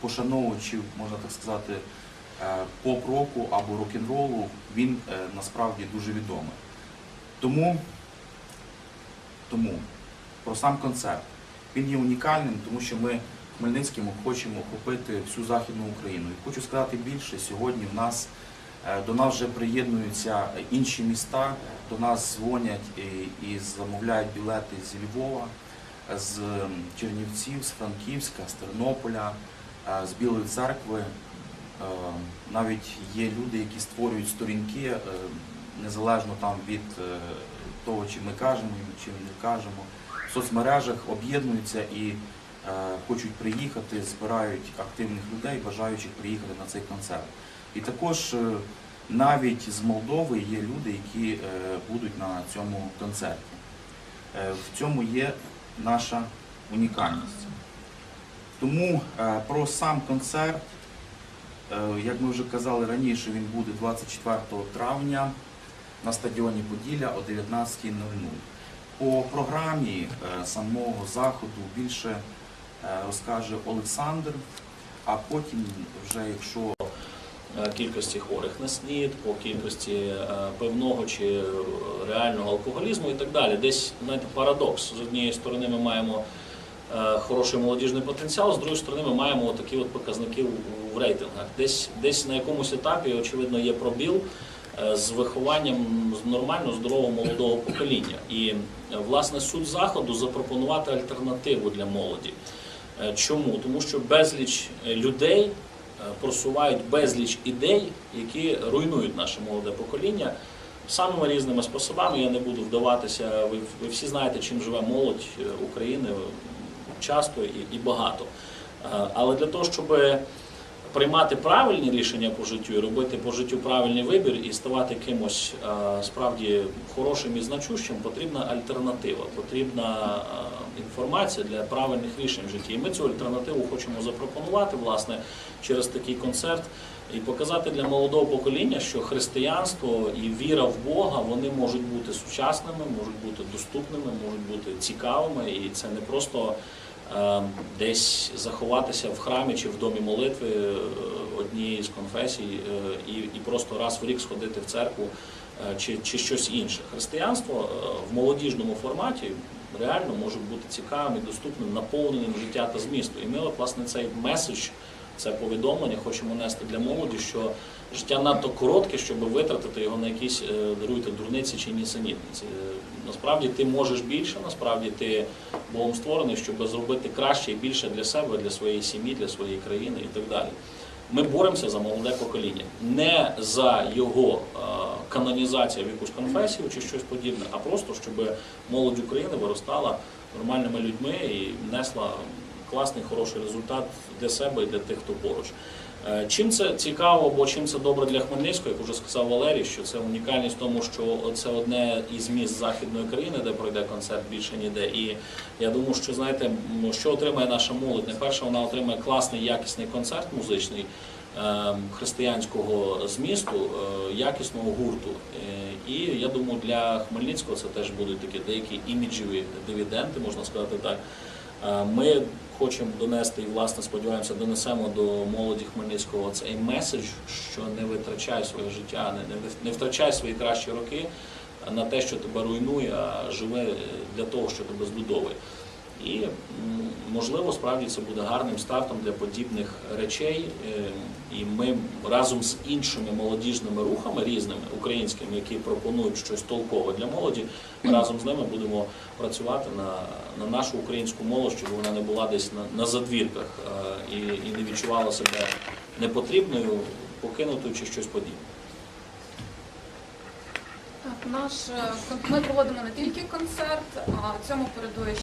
пошановувачів, можна так сказати, е, поп-року або рок-н-ролу, він е, насправді дуже відомий. Тому, тому про сам концерт. Він є унікальним, тому що ми Хмельницьким хочемо охопити всю Західну Україну. І хочу сказати більше, сьогодні в нас е, до нас вже приєднуються інші міста, до нас дзвонять і, замовляють білети з Львова, з Чернівців, з Франківська, з Тернополя, з Білої церкви. Е, Навіть є люди, які створюють сторінки е, незалежно там від е, того, чи ми кажемо, чи не кажемо. В соцмережах об'єднуються і е, хочуть приїхати, збирають активних людей, бажаючих приїхати на цей концерт. І також е, навіть з Молдови є люди, які е, будуть на цьому концерті. Е, В цьому є наша унікальність. Тому е, про сам концерт, е, як ми вже казали раніше, він буде 24 травня на стадіоні Поділля о 19.00. По програмі е, самого заходу більше розкаже Олександр, а потім, вже якщо кількості хворих на СНІД, по кількості пивного чи реального алкоголізму і так далі. Десь знаєте, парадокс. З однієї сторони ми маємо хороший молодіжний потенціал, з другої сторони ми маємо такі от показники в- рейтингах. Десь, десь на якомусь етапі, очевидно, є пробіл е, з вихованням нормально здорового молодого покоління. І е, власне суть заходу запропонувати альтернативу для молоді. Е, Чому? Тому що безліч е, людей е, просувають безліч ідей, які руйнують наше молоде покоління самими різними способами. Я не буду вдаватися. Ви, ви всі знаєте, чим живе молодь е, України е, часто і, і багато. Е, Але для того, щоб приймати правильні рішення по життю робити по життю правильний вибір і ставати кимось е, справді хорошим і значущим, потрібна альтернатива, потрібна е, інформація для правильних рішень в житті. І ми цю альтернативу хочемо запропонувати власне через такий концерт і показати для молодого покоління, що християнство і віра в Бога вони можуть бути сучасними, можуть бути доступними, можуть бути цікавими, і це не просто десь заховатися в храмі чи в домі молитви е, однієї з конфесій е, і, і просто раз в рік сходити в церкву е, чи, чи щось інше. Християнство в молодіжному форматі реально може бути цікавим і доступним, наповненим життя та змісту. І ми, от, власне, цей меседж, це повідомлення хочемо нести для молоді, що життя надто коротке, щоб витратити його на якісь е, даруйте дурниці чи нісенітниці. Е, Насправді ти можеш більше, насправді ти Богом створений, щоб зробити краще і більше для себе, для своєї сім'ї, для своєї країни і так далі. Ми боремося за молоде покоління, не за його е, канонізацію в якусь конфесію чи щось подібне, а просто щоб молодь України виростала нормальними людьми і несла класний, хороший результат для себе і для тих, хто поруч. Е, Чим це цікаво, або чим це добре для Хмельницького, як вже сказав Валерій, що це унікальність в тому, що це одне із міст західної країни, де пройде концерт більше ніде. І я думаю, що знаєте, що отримає наша молодь? Найперше, вона отримає класний якісний концерт музичний е, християнського змісту, е, якісного гурту. Е, І я думаю, для Хмельницького це теж будуть такі деякі іміджеві дивіденди, можна сказати так. Е, Ми хочемо донести і власне сподіваємося, донесемо до молоді Хмельницького цей меседж, що не витрачай своє життя, не, втрачай свої кращі роки на те, що тебе руйнує, а живи е, для того, що тебе збудовує. І можливо, справді це буде гарним стартом для подібних речей. Е, І ми разом з іншими молодіжними рухами різними українськими, які пропонують щось толкове для молоді, разом з ними будемо працювати на, на нашу українську молодь, щоб вона не була десь на, на задвірках е, і, і не відчувала себе непотрібною, покинутою чи щось подібне. Так, наш е, ми проводимо не тільки концерт, а цьому передує